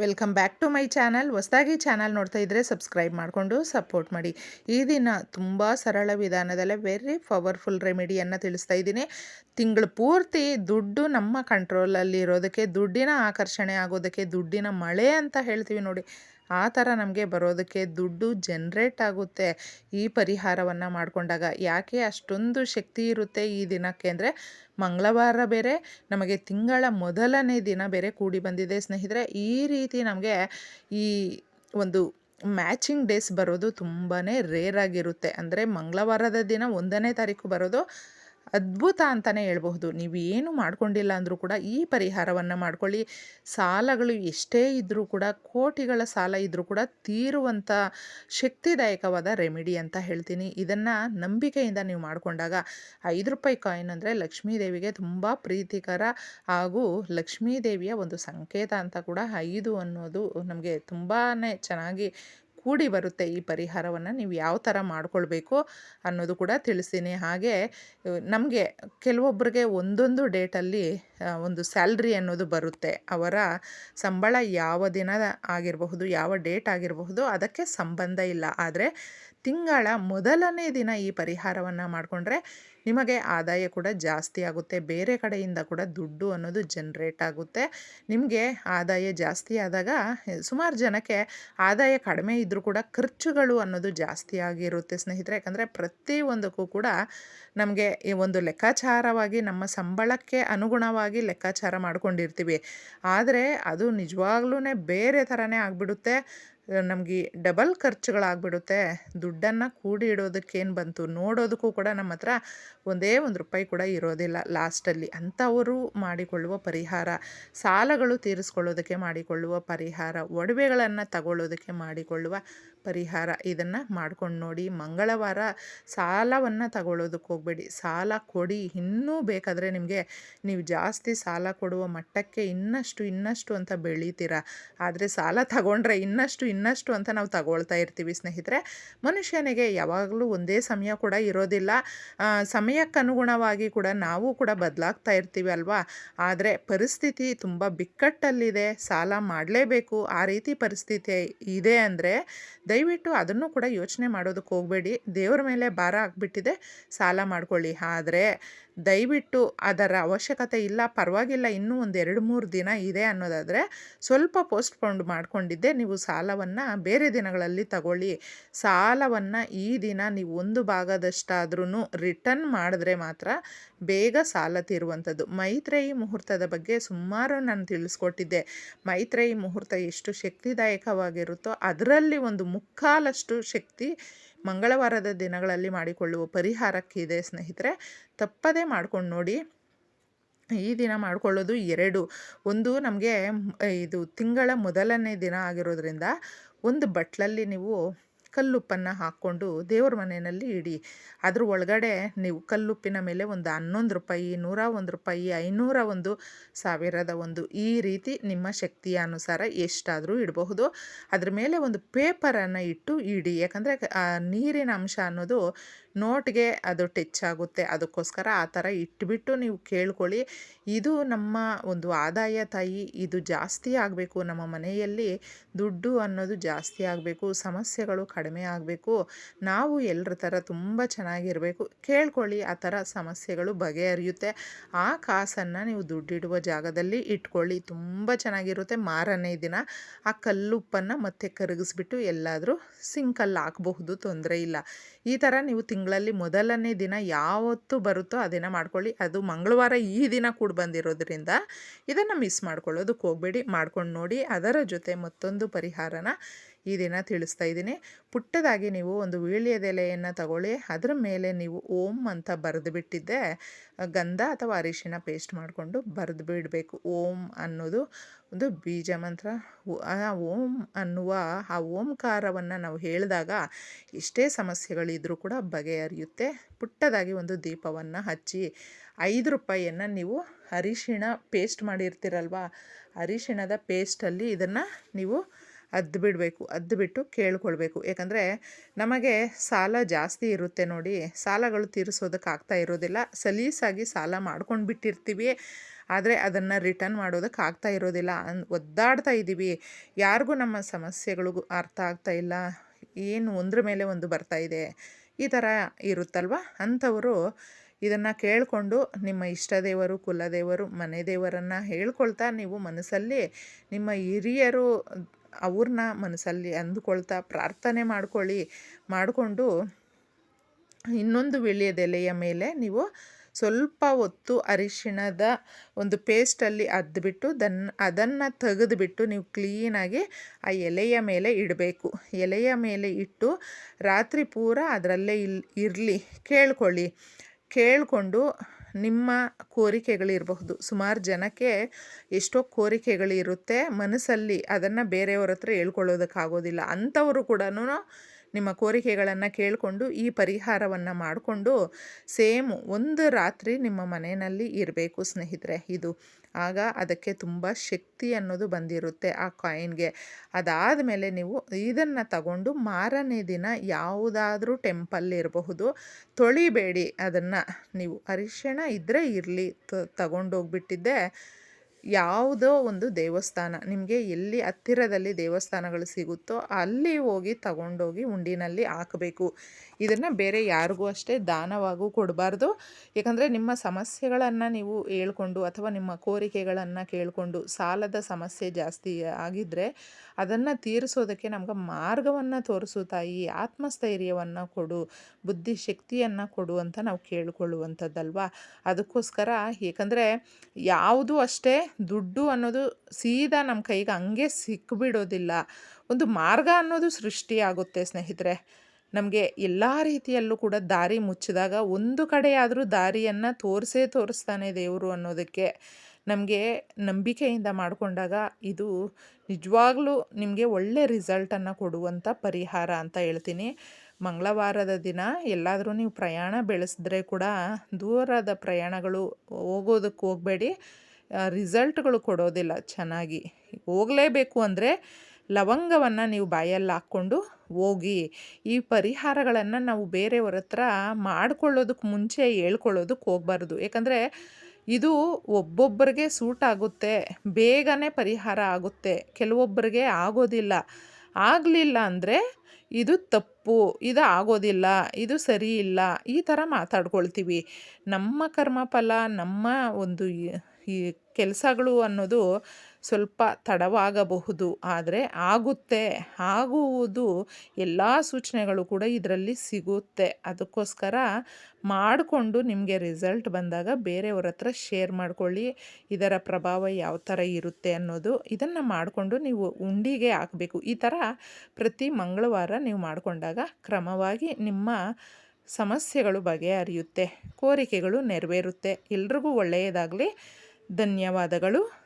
Welcome back to my channel. ಹೊಸದಾಗಿ channel ನೋಡ್ತಾ ಇದ್ದರೆ ಸಬ್ಸ್ಕ್ರೈಬ್ ಮಾಡಿಕೊಂಡು ಸಪೋರ್ಟ್ ಮಾಡಿ. ಈ ದಿನ ತುಂಬ ಸರಳ ವಿಧಾನದಲ್ಲೇ ವೆರಿ ಪವರ್ಫುಲ್ ರೆಮಿಡಿಯನ್ನು ತಿಳಿಸ್ತಾ ಇದ್ದೀನಿ. ತಿಂಗಳು ಪೂರ್ತಿ ದುಡ್ಡು ನಮ್ಮ ಕಂಟ್ರೋಲಲ್ಲಿ ಇರೋದಕ್ಕೆ, ದುಡ್ಡಿನ ಆಕರ್ಷಣೆ ಆಗೋದಕ್ಕೆ, ದುಡ್ಡಿನ ಮಳೆ ಅಂತ ಹೇಳ್ತೀವಿ ನೋಡಿ. ಆ ಥರ ನಮಗೆ ಬರೋದಕ್ಕೆ ದುಡ್ಡು ಜನ್ರೇಟ್ ಆಗುತ್ತೆ. ಈ ಪರಿಹಾರವನ್ನು ಮಾಡಿಕೊಂಡಾಗ ಯಾಕೆ ಅಷ್ಟೊಂದು ಶಕ್ತಿ ಇರುತ್ತೆ ಈ ದಿನಕ್ಕೆ ಅಂದರೆ ಮಂಗಳವಾರ ಬೇರೆ, ನಮಗೆ ತಿಂಗಳ ಮೊದಲನೇ ದಿನ ಬೇರೆ ಕೂಡಿ ಬಂದಿದೆ ಸ್ನೇಹಿತರೆ. ಈ ರೀತಿ ನಮಗೆ ಈ ಒಂದು ಮ್ಯಾಚಿಂಗ್ ಡೇಸ್ ಬರೋದು ತುಂಬಾ ರೇರ್ ಆಗಿರುತ್ತೆ. ಅಂದರೆ ಮಂಗಳವಾರದ ದಿನ ಒಂದನೇ ತಾರೀಕು ಬರೋದು ಅದ್ಭುತ ಅಂತಲೇ ಹೇಳ್ಬಹುದು. ನೀವು ಏನು ಮಾಡ್ಕೊಂಡಿಲ್ಲ ಅಂದರೂ ಕೂಡ ಈ ಪರಿಹಾರವನ್ನು ಮಾಡ್ಕೊಳ್ಳಿ. ಸಾಲಗಳು ಎಷ್ಟೇ ಇದ್ದರೂ ಕೂಡ, ಕೋಟಿಗಳ ಸಾಲ ಇದ್ದರೂ ಕೂಡ ತೀರುವಂಥ ಶಕ್ತಿದಾಯಕವಾದ ರೆಮಿಡಿ ಅಂತ ಹೇಳ್ತೀನಿ. ಇದನ್ನು ನಂಬಿಕೆಯಿಂದ ನೀವು ಮಾಡಿಕೊಂಡಾಗ ಐದು ರೂಪಾಯಿ ಕಾಯಿನ್ ಅಂದರೆ ಲಕ್ಷ್ಮೀದೇವಿಗೆ ತುಂಬ ಪ್ರೀತಿಕರ ಹಾಗೂ ಲಕ್ಷ್ಮೀ ದೇವಿಯ ಒಂದು ಸಂಕೇತ ಅಂತ ಕೂಡ ಐದು ಅನ್ನೋದು ನಮಗೆ ತುಂಬಾ ಚೆನ್ನಾಗಿ ಕೂಡಿ ಬರುತ್ತೆ ಈ ಪರಿಹಾರವನ್ನು ನೀವು ಯಾವ ಥರ ಮಾಡ್ಕೊಳ್ಬೇಕು ಅನ್ನೋದು ಕೂಡ ತಿಳಿಸ್ತೀನಿ. ಹಾಗೆ ನಮಗೆ ಕೆಲವೊಬ್ಬರಿಗೆ ಒಂದೊಂದು ಡೇಟಲ್ಲಿ ಒಂದು ಸ್ಯಾಲ್ರಿ ಅನ್ನೋದು ಬರುತ್ತೆ. ಅವರ ಸಂಬಳ ಯಾವ ದಿನ ಆಗಿರಬಹುದು, ಯಾವ ಡೇಟ್ ಆಗಿರಬಹುದು, ಅದಕ್ಕೆ ಸಂಬಂಧ ಇಲ್ಲ. ಆದರೆ, ತಿಂಗಳ ಮೊದಲನೇ ದಿನ ಈ ಪರಿಹಾರವನ್ನು ಮಾಡಿಕೊಂಡ್ರೆ ನಿಮಗೆ ಆದಾಯ ಕೂಡ ಜಾಸ್ತಿ ಆಗುತ್ತೆ, ಬೇರೆ ಕಡೆಯಿಂದ ಕೂಡ ದುಡ್ಡು ಅನ್ನೋದು ಜನ್ರೇಟ್ ಆಗುತ್ತೆ. ನಿಮಗೆ ಆದಾಯ ಜಾಸ್ತಿ ಆದಾಗ, ಸುಮಾರು ಜನಕ್ಕೆ ಆದಾಯ ಕಡಿಮೆ ಇದ್ದರೂ ಕೂಡ ಖರ್ಚುಗಳು ಅನ್ನೋದು ಜಾಸ್ತಿ ಆಗಿರುತ್ತೆ ಸ್ನೇಹಿತರೆ. ಯಾಕಂದರೆ ಪ್ರತಿಯೊಂದಕ್ಕೂ ಕೂಡ ನಮಗೆ ಈ ಒಂದು ಲೆಕ್ಕಾಚಾರವಾಗಿ ನಮ್ಮ ಸಂಬಳಕ್ಕೆ ಅನುಗುಣವಾಗಿ ಲೆಕ್ಕಾಚಾರ ಮಾಡ್ಕೊಂಡಿರ್ತೀವಿ. ಆದರೆ ಅದು ನಿಜವಾಗ್ಲೂ ಬೇರೆ ಥರನೇ ಆಗಿಬಿಡುತ್ತೆ. ನಮಗೆ ಡಬಲ್ ಖರ್ಚುಗಳಾಗ್ಬಿಡುತ್ತೆ. ದುಡ್ಡನ್ನು ಕೂಡಿ ಇಡೋದಕ್ಕೇನು ಬಂತು? ನೋಡೋದಕ್ಕೂ ಕೂಡ ನಮ್ಮ ಹತ್ರ ಒಂದೇ ಒಂದು ರೂಪಾಯಿ ಕೂಡ ಇರೋದಿಲ್ಲ ಲಾಸ್ಟಲ್ಲಿ. ಅಂಥವರು ಮಾಡಿಕೊಳ್ಳುವ ಪರಿಹಾರ, ಸಾಲಗಳು ತೀರಿಸ್ಕೊಳ್ಳೋದಕ್ಕೆ ಮಾಡಿಕೊಳ್ಳುವ ಪರಿಹಾರ, ಒಡವೆಗಳನ್ನು ತಗೊಳ್ಳೋದಕ್ಕೆ ಮಾಡಿಕೊಳ್ಳುವ ಪರಿಹಾರ, ಇದನ್ನು ಮಾಡ್ಕೊಂಡು ನೋಡಿ ಮಂಗಳವಾರ ಸಾಲವನ್ನು ತಗೊಳ್ಳೋದಕ್ಕೆ ಹೋಗಬೇಡಿ. ಸಾಲ ಕೊಡಿ. ಇನ್ನೂ ಬೇಕಾದರೆ ನಿಮಗೆ ನೀವು ಜಾಸ್ತಿ ಸಾಲ ಕೊಡುವ ಮಟ್ಟಕ್ಕೆ ಇನ್ನಷ್ಟು ಇನ್ನಷ್ಟು ಅಂತ ಬೆಳೀತೀರಾ. ಆದರೆ ಸಾಲ ತಗೊಂಡ್ರೆ ಇನ್ನಷ್ಟು ಇನ್ನಷ್ಟು ಅಂತ ನಾವು ತಗೊಳ್ತಾ ಇರ್ತೀವಿ ಸ್ನೇಹಿತರೆ. ಮನುಷ್ಯನಿಗೆ ಯಾವಾಗಲೂ ಒಂದೇ ಸಮಯ ಕೂಡ ಇರೋದಿಲ್ಲ. ಸಮಯಕ್ಕನುಗುಣವಾಗಿ ಕೂಡ ನಾವು ಕೂಡ ಬದಲಾಗ್ತಾ ಇರ್ತೀವಿ ಅಲ್ವಾ? ಆದರೆ ಪರಿಸ್ಥಿತಿ ತುಂಬ ಬಿಕ್ಕಟ್ಟಲ್ಲಿದೆ. ಸಾಲ ಮಾಡಲೇಬೇಕು. ಆ ರೀತಿ ಪರಿಸ್ಥಿತಿ ಇದೆ ಅಂದರೆ ದಯವಿಟ್ಟು ಅದನ್ನು ಕೂಡ ಯೋಚನೆ ಮಾಡೋದಕ್ಕೆ ಹೋಗಬೇಡಿ. ದೇವರ ಮೇಲೆ ಭಾರ ಆಗಿಬಿಟ್ಟಿದೆ. ಸಾಲ ಮಾಡ್ಕೊಳ್ಳಿ. ಆದರೆ ದಯವಿಟ್ಟು ಅದರ ಅವಶ್ಯಕತೆ ಇಲ್ಲ, ಪರವಾಗಿಲ್ಲ, ಇನ್ನೂ ಒಂದು ಎರಡು ಮೂರು ದಿನ ಇದೆ ಅನ್ನೋದಾದರೆ ಸ್ವಲ್ಪ ಪೋಸ್ಟ್ಪೋಂಡ್ ಮಾಡಿಕೊಂಡಿದ್ದೆ. ನೀವು ಸಾಲವನ್ನು ಬೇರೆ ದಿನಗಳಲ್ಲಿ ತಗೊಳ್ಳಿ. ಸಾಲವನ್ನು ಈ ದಿನ ನೀವು ಒಂದು ಭಾಗದಷ್ಟಾದ್ರೂ ರಿಟರ್ನ್ ಮಾಡಿದ್ರೆ ಮಾತ್ರ ಬೇಗ ಸಾಲ ತೀರುವಂಥದ್ದು. ಮೈತ್ರೇಯಿ ಮುಹೂರ್ತದ ಬಗ್ಗೆ ಸುಮಾರು ನಾನು ತಿಳಿಸ್ಕೊಟ್ಟಿದ್ದೆ. ಮೈತ್ರೇಯಿ ಮುಹೂರ್ತ ಎಷ್ಟು ಶಕ್ತಿದಾಯಕವಾಗಿರುತ್ತೋ ಅದರಲ್ಲಿ ಒಂದು ಮುಕ್ಕಾಲಷ್ಟು ಶಕ್ತಿ ಮಂಗಳವಾರದ ದಿನಗಳಲ್ಲಿ ಮಾಡಿಕೊಳ್ಳುವ ಪರಿಹಾರಕ್ಕಿದೆ ಸ್ನೇಹಿತರೆ. ತಪ್ಪದೇ ಮಾಡ್ಕೊಂಡು ನೋಡಿ. ಈ ದಿನ ಮಾಡಿಕೊಳ್ಳೋದು ಎರಡು. ಒಂದು ನಮಗೆ ಇದು ತಿಂಗಳ ಮೊದಲನೇ ದಿನ ಆಗಿರೋದ್ರಿಂದ ಒಂದು ಬಟ್ಲಲ್ಲಿ ನೀವು ಕಲ್ಲುಪ್ಪನ್ನು ಹಾಕ್ಕೊಂಡು ದೇವ್ರ ಮನೆಯಲ್ಲಿ ಇಡಿ. ಅದ್ರ ಒಳಗಡೆ ನೀವು ಕಲ್ಲುಪ್ಪಿನ ಮೇಲೆ ಒಂದು ಹನ್ನೊಂದು ರೂಪಾಯಿ, ನೂರ ಒಂದು ರೂಪಾಯಿ, ಐನೂರ ಒಂದು, ಸಾವಿರದ ಒಂದು ಈ ರೀತಿ ನಿಮ್ಮ ಶಕ್ತಿಯ ಅನುಸಾರ ಎಷ್ಟಾದರೂ ಇಡಬಹುದು. ಅದ್ರ ಮೇಲೆ ಒಂದು ಪೇಪರನ್ನು ಇಟ್ಟು ಇಡಿ. ಯಾಕಂದರೆ ನೀರಿನ ಅಂಶ ಅನ್ನೋದು ನೋಟ್ಗೆ ಅದು ಟಚ್ ಆಗುತ್ತೆ. ಅದಕ್ಕೋಸ್ಕರ ಆ ಥರ ಇಟ್ಬಿಟ್ಟು ನೀವು ಕೇಳ್ಕೊಳ್ಳಿ. ಇದು ನಮ್ಮ ಒಂದು ಆದಾಯ ತಾಯಿ, ಇದು ಜಾಸ್ತಿ ಆಗಬೇಕು. ನಮ್ಮ ಮನೆಯಲ್ಲಿ ದುಡ್ಡು ಅನ್ನೋದು ಜಾಸ್ತಿ ಆಗಬೇಕು. ಸಮಸ್ಯೆಗಳು ಕಡಿಮೆ ಆಗಬೇಕು. ನಾವು ಎಲ್ಲರ ಥರ ತುಂಬ ಚೆನ್ನಾಗಿರಬೇಕು. ಕೇಳ್ಕೊಳ್ಳಿ, ಆ ಥರ ಸಮಸ್ಯೆಗಳು ಬಗೆಹರಿಯುತ್ತೆ. ಆ ಕಾಸನ್ನು ನೀವು ದುಡ್ಡಿಡುವ ಜಾಗದಲ್ಲಿ ಇಟ್ಕೊಳ್ಳಿ. ತುಂಬ ಚೆನ್ನಾಗಿರುತ್ತೆ. ಮಾರನೇ ದಿನ ಆ ಕಲ್ಲುಪ್ಪನ್ನು ಮತ್ತೆ ಕರಗಿಸ್ಬಿಟ್ಟು ಎಲ್ಲಾದರೂ ಸಿಂಕಲ್ಲಿ ಹಾಕಬಹುದು. ತೊಂದರೆ ಇಲ್ಲ. ಈ ಥರ ನೀವು ತಿಂಗಳಲ್ಲಿ ಮೊದಲನೇ ದಿನ ಯಾವತ್ತು ಬರುತ್ತೋ ಅದನ್ನು ದಿನ ಮಾಡ್ಕೊಳ್ಳಿ. ಅದು ಮಂಗಳವಾರ ಈ ದಿನ ಕೂಡ ಬಂದಿರೋದ್ರಿಂದ ಇದನ್ನು ಮಿಸ್ ಮಾಡ್ಕೊಳ್ಳೋದಕ್ಕೆ ಹೋಗಬೇಡಿ. ಮಾಡ್ಕೊಂಡು ನೋಡಿ. ಅದರ ಜೊತೆ ಮತ್ತೊಂದು ಪರಿಹಾರನ ಈ ದಿನ ತಿಳಿಸ್ತಾ ಇದ್ದೀನಿ. ಪುಟ್ಟದಾಗಿ ನೀವು ಒಂದು ವೀಳ್ಯದೆಲೆಯನ್ನು ತಗೊಳ್ಳಿ. ಅದರ ಮೇಲೆ ನೀವು ಓಂ ಅಂತ ಬರೆದು ಬಿಟ್ಟಿದ್ದೆ. ಗಂಧ ಅಥವಾ ಅರಿಶಿನ ಪೇಸ್ಟ್ ಮಾಡಿಕೊಂಡು ಬರೆದು ಬಿಡಬೇಕು. ಓಂ ಅನ್ನೋದು ಒಂದು ಬೀಜ ಮಂತ್ರ. ಓಂ ಅನ್ನುವ ಆ ಓಂಕಾರವನ್ನು ನಾವು ಹೇಳಿದಾಗ ಎಷ್ಟೇ ಸಮಸ್ಯೆಗಳಿದ್ರೂ ಕೂಡ ಬಗೆಹರಿಯುತ್ತೆ. ಪುಟ್ಟದಾಗಿ ಒಂದು ದೀಪವನ್ನು ಹಚ್ಚಿ ಐದು ರೂಪಾಯಿಯನ್ನು ನೀವು ಅರಿಶಿಣ ಪೇಸ್ಟ್ ಮಾಡಿರ್ತೀರಲ್ವ? ಅರಿಶಿಣದ ಪೇಸ್ಟಲ್ಲಿ ಇದನ್ನು ನೀವು ಅದ್ದು ಬಿಡಬೇಕು ಅದ್ದು ಬಿಟ್ಟು ಕೇಳ್ಕೊಳ್ಬೇಕು. ಯಾಕಂದರೆ ನಮಗೆ ಸಾಲ ಜಾಸ್ತಿ ಇರುತ್ತೆ ನೋಡಿ, ಸಾಲಗಳು ತೀರಿಸೋದಕ್ಕೆ ಆಗ್ತಾ ಇರೋದಿಲ್ಲ. ಸಲೀಸಾಗಿ ಸಾಲ ಮಾಡ್ಕೊಂಡು ಬಿಟ್ಟಿರ್ತೀವಿ ಆದರೆ ಅದನ್ನು ರಿಟರ್ನ್ ಮಾಡೋದಕ್ಕೆ ಆಗ್ತಾ ಇರೋದಿಲ್ಲ. ಅನ್, ಒದ್ದಾಡ್ತಾ ಇದ್ದೀವಿ. ಯಾರಿಗೂ ನಮ್ಮ ಸಮಸ್ಯೆಗಳಿಗೂ ಅರ್ಥ ಆಗ್ತಾ ಇಲ್ಲ. ಏನು ಒಂದ್ರ ಮೇಲೆ ಒಂದು ಬರ್ತಾ ಇದೆ. ಈ ಥರ ಇರುತ್ತಲ್ವ? ಅಂಥವರು ಇದನ್ನು ಕೇಳಿಕೊಂಡು ನಿಮ್ಮ ಇಷ್ಟ ದೇವರು ಕುಲದೇವರು ಮನೆ ದೇವರನ್ನು ಹೇಳ್ಕೊಳ್ತಾ ನೀವು ಮನಸ್ಸಲ್ಲಿ ನಿಮ್ಮ ಹಿರಿಯರು ಅವ್ರನ್ನ ಮನಸ್ಸಲ್ಲಿ ಅಂದುಕೊಳ್ತಾ ಪ್ರಾರ್ಥನೆ ಮಾಡ್ಕೊಳ್ಳಿ, ಮಾಡಿಕೊಂಡು ಇನ್ನೊಂದು ವಿಳ್ಯದೆಲೆಯ ಮೇಲೆ ನೀವು ಸ್ವಲ್ಪ ಹೊತ್ತು ಅರಿಶಿಣದ ಒಂದು ಪೇಸ್ಟಲ್ಲಿ ಅದ್ಬಿಟ್ಟು ದನ್, ಅದನ್ನು ತೆಗೆದುಬಿಟ್ಟು ನೀವು ಕ್ಲೀನಾಗಿ ಆ ಎಲೆಯ ಮೇಲೆ ಇಡಬೇಕು. ಎಲೆಯ ಮೇಲೆ ಇಟ್ಟು ರಾತ್ರಿ ಪೂರ ಅದರಲ್ಲೇ ಇಲ್, ಇರಲಿ, ಕೇಳ್ಕೊಳ್ಳಿ. ಕೇಳಿಕೊಂಡು ನಿಮ್ಮ ಕೋರಿಕೆಗಳಿರಬಹುದು. ಸುಮಾರು ಜನಕ್ಕೆ ಎಷ್ಟೋ ಕೋರಿಕೆಗಳಿರುತ್ತೆ ಮನಸ್ಸಲ್ಲಿ. ಅದನ್ನು ಬೇರೆಯವ್ರ ಹತ್ರ ಹೇಳ್ಕೊಳ್ಳೋದಕ್ಕಾಗೋದಿಲ್ಲ. ಅಂಥವರು ಕೂಡ ನಿಮ್ಮ ಕೋರಿಕೆಗಳನ್ನು ಕೇಳಿಕೊಂಡು ಈ ಪರಿಹಾರವನ್ನು ಮಾಡಿಕೊಂಡು ಸೇಮ್ ಒಂದು ರಾತ್ರಿ ನಿಮ್ಮ ಮನೆಯಲ್ಲಿ ಇರಬೇಕು ಸ್ನೇಹಿತರೆ ಇದು. ಆಗ ಅದಕ್ಕೆ ತುಂಬ ಶಕ್ತಿ ಅನ್ನೋದು ಬಂದಿರುತ್ತೆ ಆ ಕಾಯಿನ್ಗೆ. ಅದಾದ ಮೇಲೆ ನೀವು ಇದನ್ನು ತಗೊಂಡು ಮಾರನೇ ದಿನ ಯಾವುದಾದ್ರೂ ಟೆಂಪಲ್ ಇರಬಹುದು. ತೊಳಿಬೇಡಿ ಅದನ್ನು. ನೀವು ಅರಿಶಿಣ ಇದ್ದರೆ ಇರಲಿ. ತಗೊಂಡೋಗ್ಬಿಟ್ಟಿದ್ದೆ. ಯಾವುದೋ ಒಂದು ದೇವಸ್ಥಾನ. ನಿಮಗೆ ಎಲ್ಲಿ ಹತ್ತಿರದಲ್ಲಿ ದೇವಸ್ಥಾನಗಳು ಸಿಗುತ್ತೋ ಅಲ್ಲಿ ಹೋಗಿ ತಗೊಂಡೋಗಿ ಉಂಡಿನಲ್ಲಿ ಹಾಕಬೇಕು. ಇದನ್ನು ಬೇರೆ ಯಾರಿಗೂ ಅಷ್ಟೇ ದಾನವಾಗೂ ಕೊಡಬಾರ್ದು. ಏಕೆಂದರೆ ನಿಮ್ಮ ಸಮಸ್ಯೆಗಳನ್ನು ನೀವು ಹೇಳ್ಕೊಂಡು ಅಥವಾ ನಿಮ್ಮ ಕೋರಿಕೆಗಳನ್ನು ಕೇಳಿಕೊಂಡು ಸಾಲದ ಸಮಸ್ಯೆ ಜಾಸ್ತಿ ಆಗಿದ್ದರೆ ಅದನ್ನು ತೀರಿಸೋದಕ್ಕೆ ನಮ್ಗೆ ಮಾರ್ಗವನ್ನು ತೋರಿಸು ತಾಯಿ, ಆತ್ಮಸ್ಥೈರ್ಯವನ್ನು ಕೊಡು, ಬುದ್ಧಿ ಶಕ್ತಿಯನ್ನು ಕೊಡು ಅಂತ ನಾವು ಕೇಳಿಕೊಳ್ಳುವಂಥದ್ದಲ್ವಾ? ಅದಕ್ಕೋಸ್ಕರ ಏಕೆಂದರೆ ಯಾವುದು ಅಷ್ಟೇ ದುಡ್ಡು ಅನ್ನೋದು ಸೀದಾ ನಮ್ಮ ಕೈಗೆ ಹಂಗೆ ಸಿಕ್ಬಿಡೋದಿಲ್ಲ. ಒಂದು ಮಾರ್ಗ ಅನ್ನೋದು ಸೃಷ್ಟಿಯಾಗುತ್ತೆ ಸ್ನೇಹಿತರೆ. ನಮಗೆ ಎಲ್ಲ ರೀತಿಯಲ್ಲೂ ಕೂಡ ದಾರಿ ಮುಚ್ಚಿದಾಗ ಒಂದು ಕಡೆಯಾದರೂ ದಾರಿಯನ್ನು ತೋರಿಸೇ ತೋರಿಸ್ತಾನೆ ದೇವರು ಅನ್ನೋದಕ್ಕೆ. ನಮಗೆ ನಂಬಿಕೆಯಿಂದ ಮಾಡಿಕೊಂಡಾಗ ಇದು ನಿಜವಾಗ್ಲೂ ನಿಮಗೆ ಒಳ್ಳೆ ರಿಸಲ್ಟನ್ನು ಕೊಡುವಂಥ ಪರಿಹಾರ ಅಂತ ಹೇಳ್ತೀನಿ. ಮಂಗಳವಾರದ ದಿನ ಎಲ್ಲಾದರೂ ನೀವು ಪ್ರಯಾಣ ಬೆಳೆಸಿದ್ರೆ ಕೂಡ ದೂರದ ಪ್ರಯಾಣಗಳು ಹೋಗೋದಕ್ಕೆ ಹೋಗಬೇಡಿ. ರಿಸಲ್ಟ್ಗಳು ಕೊಡೋದಿಲ್ಲ ಚೆನ್ನಾಗಿ. ಹೋಗಲೇಬೇಕು ಅಂದರೆ ಲವಂಗವನ್ನು ನೀವು ಬಾಯಲ್ಲಿ ಹಾಕ್ಕೊಂಡು ಹೋಗಿ, ಈ ಪರಿಹಾರಗಳನ್ನು ನಾವು ಬೇರೆಯವ್ರ ಹತ್ರ ಮಾಡ್ಕೊಳ್ಳೋದಕ್ಕೆ ಮುಂಚೆ ಹೇಳ್ಕೊಳ್ಳೋದಕ್ಕೆ ಹೋಗಬಾರ್ದು. ಯಾಕಂದರೆ ಇದು ಒಬ್ಬೊಬ್ಬರಿಗೆ ಸೂಟ್ ಆಗುತ್ತೆ, ಬೇಗನೆ ಪರಿಹಾರ ಆಗುತ್ತೆ, ಕೆಲವೊಬ್ಬರಿಗೆ ಆಗೋದಿಲ್ಲ. ಆಗಲಿಲ್ಲ ಅಂದರೆ ಇದು ತಪ್ಪು, ಇದು ಆಗೋದಿಲ್ಲ, ಇದು ಸರಿ ಇಲ್ಲ, ಈ ಥರ ಮಾತಾಡ್ಕೊಳ್ತೀವಿ. ನಮ್ಮ ಕರ್ಮಫಲ, ನಮ್ಮ ಒಂದು ಈ ಕೆಲಸಗಳು ಅನ್ನೋದು ಸ್ವಲ್ಪ ತಡವಾಗಬಹುದು. ಆದರೆ ಆಗುತ್ತೆ. ಆಗುವುದು ಎಲ್ಲ ಸೂಚನೆಗಳು ಕೂಡ ಇದರಲ್ಲಿ ಸಿಗುತ್ತೆ. ಅದಕ್ಕೋಸ್ಕರ ಮಾಡಿಕೊಂಡು ನಿಮಗೆ ರಿಸಲ್ಟ್ ಬಂದಾಗ ಬೇರೆಯವ್ರ ಹತ್ರ ಶೇರ್ ಮಾಡಿಕೊಳ್ಳಿ. ಇದರ ಪ್ರಭಾವ ಯಾವ ಥರ ಇರುತ್ತೆ ಅನ್ನೋದು ಇದನ್ನು ಮಾಡಿಕೊಂಡು ನೀವು ಉಂಡಿಗೆ ಹಾಕಬೇಕು. ಈ ಥರ ಪ್ರತಿ ಮಂಗಳವಾರ ನೀವು ಮಾಡಿಕೊಂಡಾಗ ಕ್ರಮವಾಗಿ ನಿಮ್ಮ ಸಮಸ್ಯೆಗಳು ಬಗೆಹರಿಯುತ್ತೆ. ಕೋರಿಕೆಗಳು ನೆರವೇರುತ್ತೆ. ಎಲ್ರಿಗೂ ಒಳ್ಳೆಯದಾಗಲಿ. ಧನ್ಯವಾದಗಳು.